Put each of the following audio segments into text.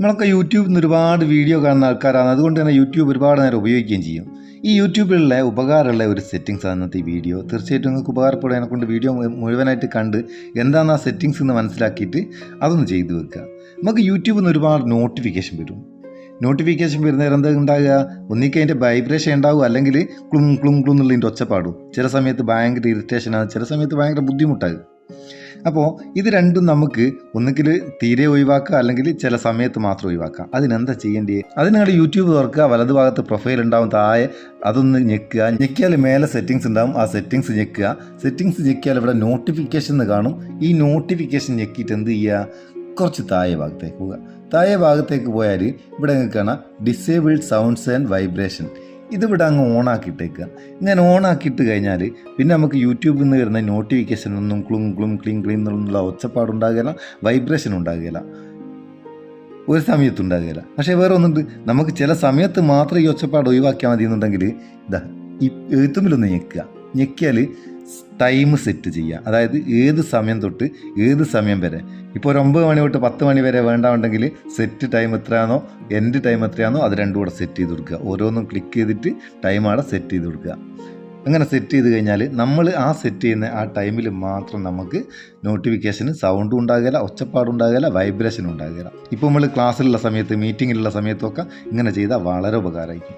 നമ്മളൊക്കെ യൂട്യൂബിൽ നിന്ന് ഒരുപാട് വീഡിയോ കാണുന്ന ആൾക്കാരാണ്. അതുകൊണ്ട് തന്നെ യൂട്യൂബ് ഒരുപാട് നേരം ഉപയോഗിക്കുകയും ചെയ്യും. ഈ യൂട്യൂബിലുള്ള ഉപകാരമുള്ള ഒരു സെറ്റിങ്സ് ആണ് ഇന്നത്തെ വീഡിയോ തീർച്ചയായിട്ടും നിങ്ങൾക്ക് ഉപകാരപ്പെടും. എന്നെക്കൊണ്ട് വീഡിയോ മുഴുവനായിട്ട് കണ്ട് എന്താണ് ആ സെറ്റിങ്സ് എന്ന് മനസ്സിലാക്കിയിട്ട് അതൊന്ന് ചെയ്തു വെക്കുക. നമുക്ക് യൂട്യൂബിൽ നിന്ന് ഒരുപാട് നോട്ടിഫിക്കേഷൻ വരും. നോട്ടിഫിക്കേഷൻ വരുന്നേരം എന്താ ഉണ്ടാകുക ഒന്നിക്ക് അതിന്റെ വൈബ്രേഷൻ ഉണ്ടാവും. അല്ലെങ്കിൽ ക്ലും ക്ലും ക്ലും എന്നുള്ളതിന്റെ ഒച്ചപ്പാടും. ചില സമയത്ത് ഭയങ്കര ഇറിറ്റേഷനാണ് ചില സമയത്ത് ഭയങ്കര ബുദ്ധിമുട്ടാകും അപ്പോൾ ഇത് രണ്ടും നമുക്ക് ഒന്നുകിൽ തീരെ ഒഴിവാക്കുക അല്ലെങ്കിൽ ചില സമയത്ത് മാത്രം ഒഴിവാക്കാം അതിനെന്താ ചെയ്യേണ്ടത് അതിന് നിങ്ങൾ യൂട്യൂബ് തുറക്കുക. വലതു ഭാഗത്ത് പ്രൊഫൈൽ ഉണ്ടാവും. താഴെ അതൊന്ന് ഞെക്കുക. ഞെക്കിയാൽ മേലെ സെറ്റിങ്സ് ഉണ്ടാവും. ആ സെറ്റിങ്സ് ഞെക്കുക. സെറ്റിങ്സ് ഞെക്കിയാൽ ഇവിടെ നോട്ടിഫിക്കേഷൻ എന്ന് കാണും. ഈ നോട്ടിഫിക്കേഷൻ ഞെക്കിയിട്ട് എന്ത് ചെയ്യുക? കുറച്ച് താഴെ ഭാഗത്തേക്ക് പോവുക. താഴെ ഭാഗത്തേക്ക് പോയാൽ ഇവിടെ നിങ്ങൾക്ക് കാണാം. ഡിസേബിൾഡ് സൗണ്ട്സ് ആൻഡ് വൈബ്രേഷൻ ഇതിവിടെ അങ്ങ് ഓണാക്കിയിട്ടേക്കുക ഇങ്ങനെ ഓണാക്കിയിട്ട് കഴിഞ്ഞാൽ പിന്നെ നമുക്ക് യൂട്യൂബിൽ നിന്ന് വരുന്ന നോട്ടിഫിക്കേഷൻ ഒന്നും ക്ലും ക്ലും ക്ലീം ക്ലീം എന്നുള്ള ഒച്ചപ്പാടുണ്ടാകില്ല വൈബ്രേഷൻ ഉണ്ടാകില്ല ഒരു സമയത്ത് ഉണ്ടാകില്ല പക്ഷേ വേറെ ഒന്നുണ്ട്. നമുക്ക് ചില സമയത്ത് മാത്രം ഈ ഒച്ചപ്പാട് ഒഴിവാക്കിയാൽ മതി എന്നുണ്ടെങ്കിൽ ഇതാ ഈ എഴുത്തുമ്പിലൊന്ന് ഞെക്കുക. ഞെക്കിയാൽ ടൈം സെറ്റ് ചെയ്യുക. അതായത് ഏത് സമയം തൊട്ട് ഏത് സമയം വരെ. ഇപ്പോൾ ഒരു ഒമ്പത് മണി തൊട്ട് പത്ത് മണി വരെ വേണ്ടാണ്ടെങ്കിൽ സെറ്റ് ടൈം എത്രയാണോ എൻഡ് ടൈം എത്രയാണോ അത് രണ്ടും കൂടെ സെറ്റ് ചെയ്ത് കൊടുക്കുക. ഓരോന്നും ക്ലിക്ക് ചെയ്തിട്ട് ടൈം അവിടെ സെറ്റ് ചെയ്ത് കൊടുക്കുക. അങ്ങനെ സെറ്റ് ചെയ്ത് കഴിഞ്ഞാൽ നമ്മൾ ആ സെറ്റ് ചെയ്യുന്ന ആ ടൈമിൽ മാത്രം നമുക്ക് നോട്ടിഫിക്കേഷന് സൗണ്ടും ഉണ്ടാകില്ല ഒച്ചപ്പാടുണ്ടാകില്ല വൈബ്രേഷൻ ഉണ്ടാകില്ല ഇപ്പോൾ നമ്മൾ ക്ലാസ്സിലുള്ള സമയത്ത് മീറ്റിങ്ങിലുള്ള സമയത്തൊക്കെ ഇങ്ങനെ ചെയ്താൽ വളരെ ഉപകാരമായിരിക്കും.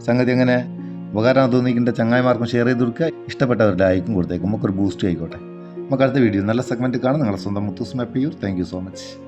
സംഗതി അങ്ങനെ ഉപകാരം തോന്നിക്കിന്റെ ചങ്ങായിമാർക്കും ഷെയർ ചെയ്ത് കൊടുക്കുക. ഇഷ്ടപ്പെട്ടവരുടെ ലൈക്കും കൊടുത്തേക്കും. നമുക്കൊരു ബൂസ്റ്റ് ആയിക്കോട്ടെ. നമുക്ക് അടുത്ത വീഡിയോ നല്ല സെഗ്മെന്റ് കാണാം. നിങ്ങളുടെ സ്വന്തം Muthoos Meppayur. Thank you so much